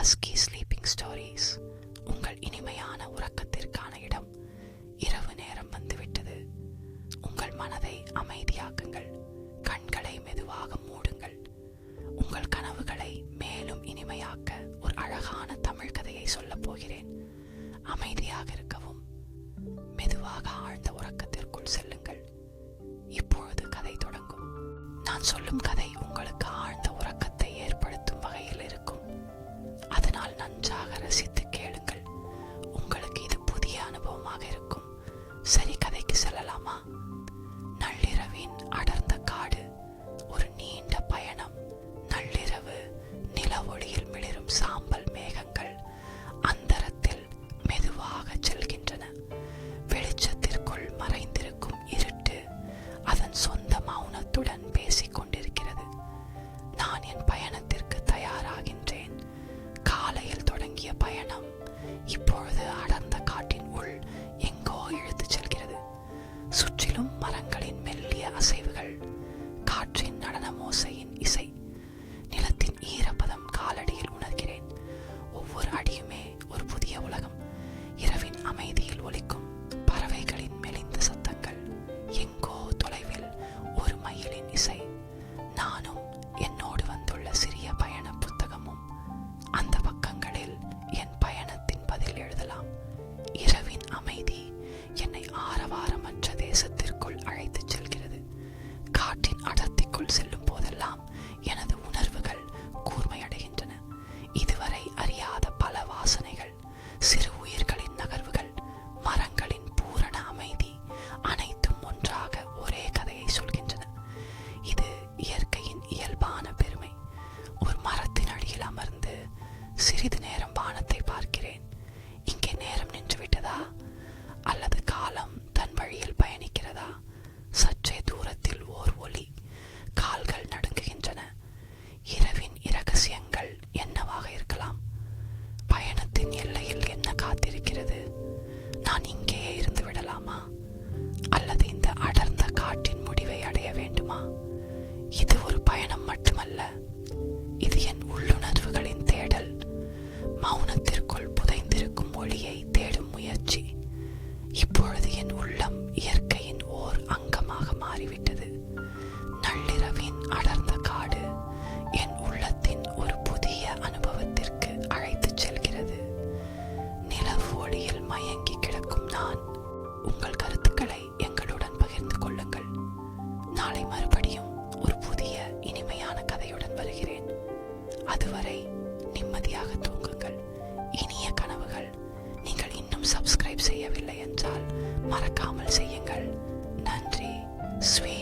Husky sleeping stories உங்கள் இனிமையான உறக்கத்திற்கான இடம் இரவு நேரம் வந்துவிட்டது. உங்கள் மனதை அமைதியாக்குங்கள். கண்களை மெதுவாக மூடுங்கள். உங்கள் கனவுகளை மேலும் இனிமையாக்க ஒரு அழகான தமிழ் கதையை சொல்லப் போகிறேன். அமைதியாக இருக்கவும் மெதுவாக ஆழ்ந்த உறக்கத்திற்குள் செல்லுங்கள். இப்பொழுது கதை தொடங்கும். நான் சொல்லும் serica com Sarika சிறிது நேரம் வானத்தை பார்க்கிறேன். இங்கே நேரம் நின்றுவிட்டதா? அல்லது காலம் தன் வழியில் பயணிக்கிறதா? சற்றே தூரத்தில் ஓர் ஒளி. கால்கள் நடுங்குகின்றன. இரவின் இரகசியங்கள் என்னவாக இருக்கலாம்? பயணத்தின் எல்லையில் என்ன காத்திருக்கிறது? நான் இப்பொழுது என் உள்ளம் இயற்கையின் ஓர் அங்கமாக மாறிவிட்டது. நள்ளிரவின் அடர்ந்த காடு என் உள்ளத்தின் ஒரு புதிய அனுபவத்திற்கு அழைத்துச் செல்கிறது. நிலவு ஒளியில் மயங்கி கிடக்கும் நான் உங்கள் கருத்துக்களை எங்களுடன் பகிர்ந்து கொள்ளுங்கள். நாளை மறுபடியும் ஒரு புதிய இனிமையான கதையுடன் வருகிறேன். அதுவரை நிம்மதியாக தூங்க. மறக்காமல் செய்யுங்கள். நன்றி ஸ்வீ